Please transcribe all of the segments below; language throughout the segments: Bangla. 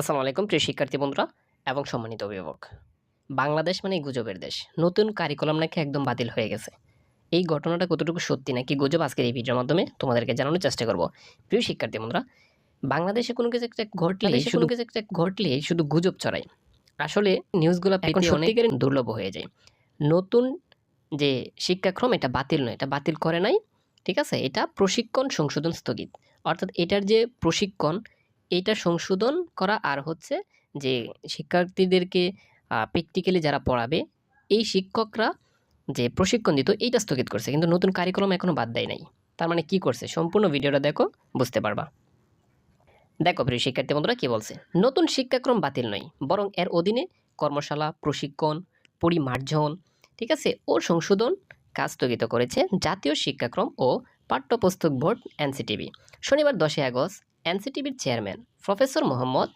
আসসালামু আলাইকুম প্রিয় শিক্ষার্থী বন্ধুরা এবং সম্মানিত অভিভাবক। বাংলাদেশ মানে গুজবের দেশ। নতুন কারিকুলাম নাকি একদম বাতিল হয়ে গেছে। এই ঘটনাটা কতটুকু সত্যি নাকি গুজব আজকের এই ভিডিওর মাধ্যমে তোমাদেরকে জানানোর চেষ্টা করব। প্রিয় শিক্ষার্থী বন্ধুরা বাংলাদেশে কোনো কিছু একটা ঘটলে কোনো কিছু একটা ঘটলে শুধু গুজব ছড়ায়। আসলে নিউজগুলো এখন সত্যিকারের দুর্লভ হয়ে যায়। নতুন যে শিক্ষাক্রম এটা বাতিল নয় এটা বাতিল করে নাই। ঠিক আছে? এটা প্রশিক্ষণ সংশোধন স্থগিত। অর্থাৎ এটার যে প্রশিক্ষণ এটা সংশোধন করা আর হচ্ছে যে শিক্ষার্থীদেরকে প্র্যাকটিক্যালি যারা পড়াবে এই শিক্ষকরা যে প্রশিক্ষণ দিত এইটা স্থগিত করছে। কিন্তু নতুন কারিকুলাম এখনও বাদ দেয় নাই। তার মানে কি করছে? সম্পূর্ণ ভিডিওটা দেখো বুঝতে পারবা। দেখো প্রিয় শিক্ষার্থী বন্ধুরা কি বলছে? নতুন শিক্ষাক্রম বাতিল নয় বরং এর অধীনে কর্মশালা প্রশিক্ষণ পরিমার্জন ঠিক আছে ও সংশোধন কাজ স্থগিত করেছে জাতীয় শিক্ষাক্রম ও পাঠ্যপুস্তক বোর্ড এনসিটিভি শনিবার দশই August এনসিটিভির chairman professor Mohammad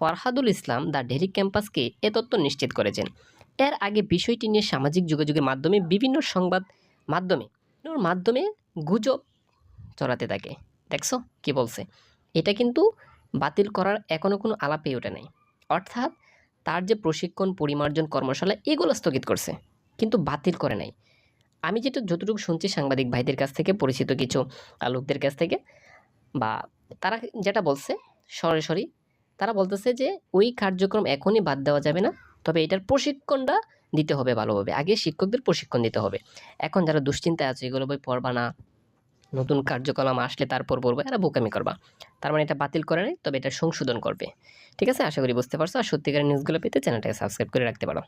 Farhadul Islam the daily ক্যাম্পাসকে এ তথ্য নিশ্চিত করেছেন। এর আগে বিষয়টি নিয়ে সামাজিক যোগাযোগের মাধ্যমে, বিভিন্ন সংবাদ মাধ্যমে মাধ্যমে গুজব চড়াতে থাকে। দেখছ কি বলছে? এটা কিন্তু বাতিল করার এখনও কোনো আলাপেই ওঠে নাই। অর্থাৎ তার যে প্রশিক্ষণ, পরিমার্জন, কর্মশালা, এগুলো স্থগিত করছে, কিন্তু বাতিল করে নাই। আমি যেটা যতটুকু শুনছি সাংবাদিক ভাইদের কাছ থেকে, পরিচিত কিছু লোকদের কাছ থেকে বা তারা যেটা বলছে, সরাসরি তারা বলতেছে যে ওই কার্যক্রম এখনই বাদ দেওয়া যাবে না, তবে এটার প্রশিক্ষণটা দিতে হবে ভালোভাবে। আগে শিক্ষকদের প্রশিক্ষণ দিতে হবে। এখন যারা দুশ্চিন্তায় আছে, এগুলো বই পড়বা না। নতুন কার্যক্রম আসলে তারপর পড়ব এরা বোকামি করবা। তার মানে এটা বাতিল করে নেই, তবে এটা সংশোধন করবে। ঠিক আছে? আশা করি বুঝতে পারছ। আর সত্যিকারের নিউজগুলো পেতে চ্যানেলটাকে সাবস্ক্রাইব করে রাখতে পারো।